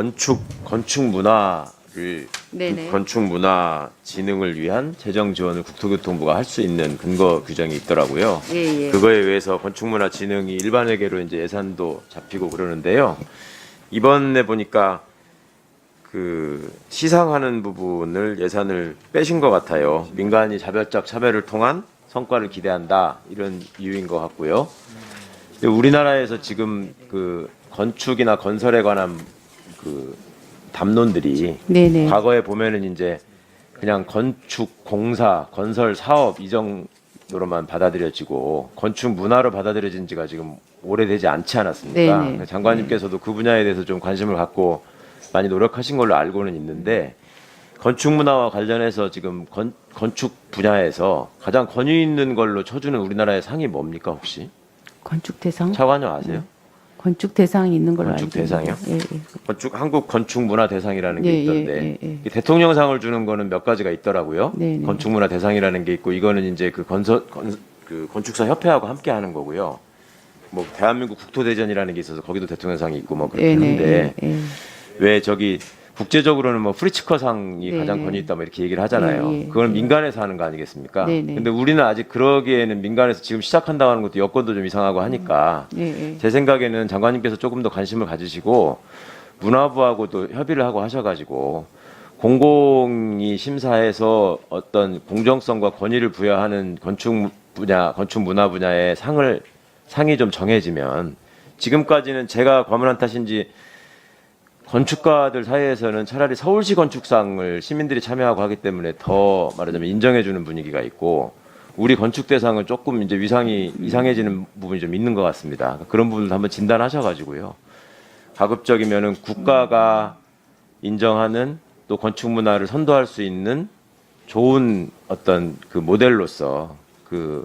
건축 건축 문화를 네네. 건축 문화 진흥을 위한 재정 지원을 국토교통부가 할 수 있는 근거 규정이 있더라고요. 예, 예. 그거에 의해서 건축 문화 진흥이 일반 회계로 이제 예산도 잡히고 그러는데요. 이번에 보니까 그 시상하는 부분을 예산을 빼신 것 같아요. 민간이 자발적 참여를 통한 성과를 기대한다 이런 이유인 것 같고요. 우리나라에서 지금 그 건축이나 건설에 관한 그 담론들이 네네. 과거에 보면은 이제 그냥 건축 공사, 건설 사업 이 정도로만 받아들여지고 건축 문화로 받아들여진 지가 지금 오래되지 않지 않았습니까? 네네. 장관님께서도 그 분야에 대해서 좀 관심을 갖고 많이 노력하신 걸로 알고는 있는데 건축 문화와 관련해서 지금 건, 건축 분야에서 가장 권위 있는 걸로 쳐주는 우리나라의 상이 뭡니까 혹시? 건축 대상? 차관님 아세요? 건축 대상이 있는 걸로 건축 알고. 대상이요? 예, 예. 건축 한국 건축 문화 대상이라는 게 예, 예, 있던데 예, 예. 이 대통령상을 주는 거는 몇 가지가 있더라고요. 네, 네. 건축 문화 대상이라는 게 있고 이거는 이제 그 건설 건, 그 건축사 협회하고 함께 하는 거고요. 뭐 대한민국 국토 대전이라는 게 있어서 거기도 대통령상이 있고 뭐 예, 그렇는데 네, 예, 예. 왜 저기 국제적으로는 뭐 프리츠커상이 네, 가장 네. 권위 있다 뭐 이렇게 얘기를 하잖아요. 예, 예, 그건 예. 민간에서 하는 거 아니겠습니까? 네, 네. 근데 우리는 아직 그러기에는 민간에서 지금 시작한다고 하는 것도 여건도 좀 이상하고 하니까 예, 예. 제 생각에는 장관님께서 조금 더 관심을 가지시고 문화부하고도 협의를 하고 하셔가지고 공공이 심사해서 어떤 공정성과 권위를 부여하는 건축 분야, 건축 문화 분야의 상을 상이 좀 정해지면 지금까지는 제가 과문한 탓인지 건축가들 사이에서는 차라리 서울시 건축상을 시민들이 참여하고 하기 때문에 더 말하자면 인정해주는 분위기가 있고 우리 건축 대상은 조금 이제 위상이 이상해지는 부분이 좀 있는 것 같습니다. 그런 부분도 한번 진단하셔가지고요. 가급적이면은 국가가 인정하는 또 건축 문화를 선도할 수 있는 좋은 어떤 그 모델로서 그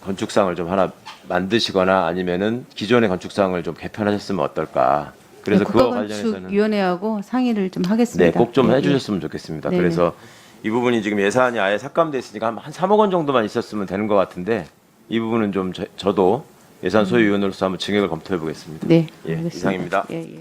건축상을 좀 하나 만드시거나 아니면은 기존의 건축상을 좀 개편하셨으면 어떨까. 그래서 그거 관련해서는 국가건축위원회하고 상의를 좀 네, 하겠습니다. 꼭좀 예, 해주셨으면 좋겠습니다. 네네. 그래서 이 부분이 지금 예산이 아예 삭감돼 있으니까 한, 한 3억 원 정도만 있었으면 되는 것 같은데 이 부분은 좀 저, 도 예산 소위원으로서 한번 증액을 검토해 보겠습니다. 네, 예, 알겠습니다. 이상입니다. 예, 예.